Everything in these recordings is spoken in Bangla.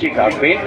সবজি কাটবেন,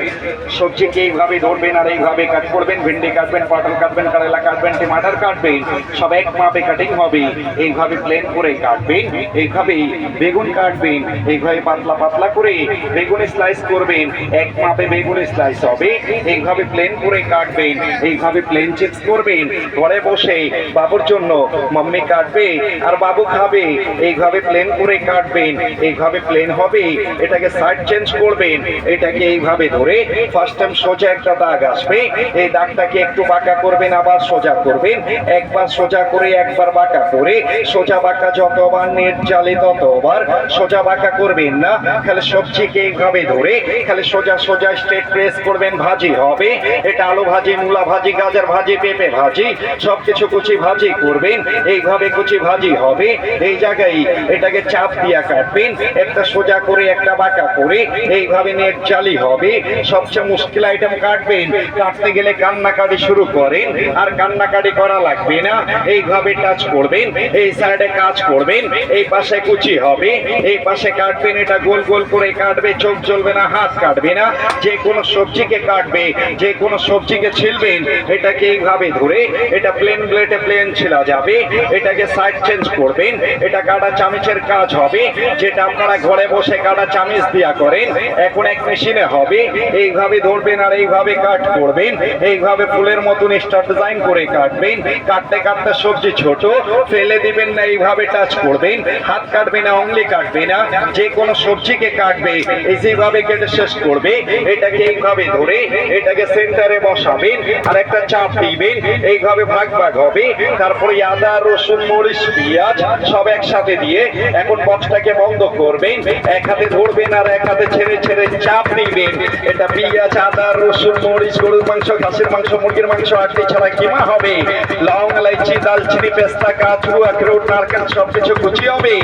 সবজিকে এইভাবে ধরবেন আর এইভাবে কাট করবেন, ভেন্ডি কাটবেন, পটল কাটবেন, কারেলা কাটবেন, টমাটার কাটবেন, সব এক মাপে কাটিং হবে। এইভাবে প্লেন করে কাটবেন এইভাবে বেগুন কাটবেন, এইভাবে পাতলা পাতলা করে বেগুন স্লাইস করবেন, এক মাপে বেগুন স্লাইস হবে। এইভাবে প্লেন করে কাটবেন, এইভাবে প্লেন চিপস করবেন, ঘরে বসে বাবুর জন্য মাম্মি কাটবে আর বাবু খাবে। এইভাবে প্লেন করে কাটবেন, এইভাবে প্লেন হবে, এটাকে সাইড চেঞ্জ করবেন, এটাকে এইভাবে ধরে ফার্স্ট টাইম সোজা একটা দাগ আসবে। এই দাগটাকে একটু বাঁকা করবেন, আবার সোজা করবেন। একবার সোজা করে, একবার বাঁকা করে। সোজা বাঁকা যতবার নেট জালে ততবার সোজা বাঁকা করবেন না। খালি সবজিকে এইভাবে ধরে, খালি সোজা সোজা স্ট্রেট প্রেস করবেন, ভাজি হবে। এটা আলু ভাজি, মূলা ভাজি, গাজর ভাজি, পেঁপে ভাজি, সবকিছু কুচি ভাজি করবেন। এইভাবে কুচি ভাজি হবে। এই জায়গায় এটাকে চাপ দিয়া কাটবেন। একটা সোজা করে, একটা বাঁকা করে, এইভাবে নেট জালি হবে। সবচেয়ে মুশকিল আইটেম কাটবেন। কাটতে গেলে কান্নাকাটি শুরু করেন। আর কান্নাকাটি করা লাগবে না। এইভাবে টাচ করবেন। এই সাইডে কাজ করবেন। এই পাশে কুচি হবে। এই পাশে কাটবেন। এটা গোল গোল করে কাটবে। চোখ জ্বলবে না, হাত কাটবে না। যে কোনো সবজিকে কাটবে। যে কোনো সবজিকে ছিলবেন, এটাকে এইভাবে ধরে এটা প্লেন ব্লেডে প্লেন ছিলা যাবে। এটাকে সাইড চেঞ্জ করবেন। এটা কাটা চামিচের কাজ হবে। যেটা আপনারা ঘরে বসে কাটা চামিচ দিয়া করেন, এখন এক মেশিনে হবে। এইভাবে ধরবেন আর এইভাবে কাট করবেন। এইভাবে ফুলের মতন স্টার ডিজাইন করে কাটবেন। কাটতে কাটতে সবজি ছোট, ফেলে দিবেন না, এইভাবে টাচ করবেন। হাত কাটবে না, অঙ্গলি কাটবে না। যে কোনো সবজিকে কাটবে, এই যেভাবে কেটে শেষ করবে, এটাকে এইভাবে ধরে, এটাকে সেন্টারে বসাবেন আর একটা চাপ দিবেন। এইভাবে ভাগ ভাগ হবে। তারপরে আদা, রসুন, মরিচ, পেঁয়াজ সব একসাথে দিয়ে এখন বক্সটাকে বন্ধ করবেন। এক হাতে ধরবেন আর এক হাতে ছেড়ে ছেড়ে চাপ দিবেন। এটা পেঁয়াজ, আদা, রসুন, মরিচ, গরুর মাংস খাসির মাংস, মুরগির মাংস আটটি ছাড়া কিমা হবে? লং ইলাইচি দালচিনি, পেস্তা কাজু আখরোট, নারকেল, সবকিছু কুচি হবে।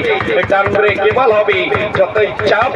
ডান করে কেবল হবে। যতই চাপ,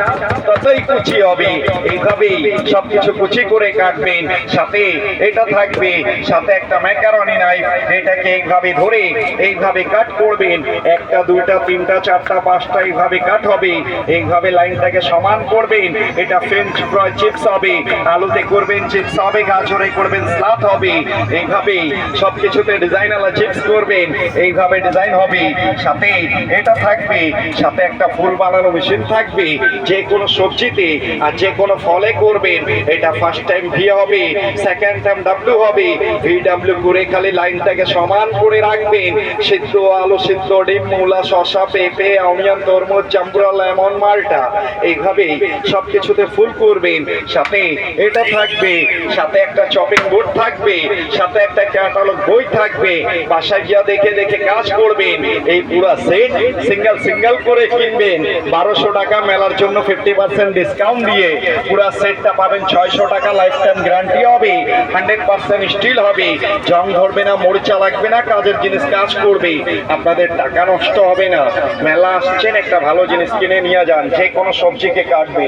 ততই কুচি হবে। এইভাবেই সবকিছু কুচি করে কাটবেন। সাথে এটা থাকবে, সাথে একটা ম্যাকারনি নাইফ। এটাকে এইভাবে ধরে এইভাবে কাট করবেন। একটা, দুইটা, তিনটা, চারটা, পাঁচটা এইভাবে কাট হবে। এইভাবে লাইনটাকে সমান করবেন। এটা ফ্রেঞ্চ ফ্রাই চিপস হবে আলুতে করবেন চিপস হবে গাজরে করবেন স্লাট হবে এইভাবে সবকিছুতে ডিজাইন আলা চিপস করবেন। এইভাবে ডিজাইন হবে সাথে এটা থাকবে, সাথে একটা ফুল বানানো মেশিন থাকবে। যে কোনো সবজিতে আর যে কোনো ফলে করবেন। এটা ফার্স্ট টাইম ভি হবে সেকেন্ড টাইম ডাব্লিউ হবে। ভি ডাব্লিউ করে খালি লাইনটাকে সমান করে রাখবেন। সিদ্ধ আলু, সিদ্ধ ডিম, মূলা, শসা, পেঁপে, অনিয়ন, তরমুজ, জাম্বুরা, লেমন, মালটা। এইভাবে সবকিছুতে ফুল করবেন, সাথে এটা থাকবে, সাথে একটা চপিং বোর্ড থাকবে, সাথে একটা ক্যাটালগ বই থাকবে, বাসায় গিয়া দেখে দেখে কাজ করবেন, এই পুরা সেট সিঙ্গেল সিঙ্গেল করে কিনবেন, বারোশো টাকা মেলার জন্য ফিফটি পার্সেন্ট ডিসকাউন্ট দিয়ে পুরা সেটটা পাবেন ছয়শো টাকা লাইফ টাইম গ্যারান্টি হবে হান্ড্রেড পার্সেন্ট স্টিল হবে, জং ধরবে না, মরিচা লাগবে না, কাজের জিনিস কাজ করবে, আপনাদের টাকা নষ্ট হবে না। মেলা আসছেন, একটা ভালো জিনিস কিনে নিয়ে যান, যে কোনো সবজিকে কাটবে।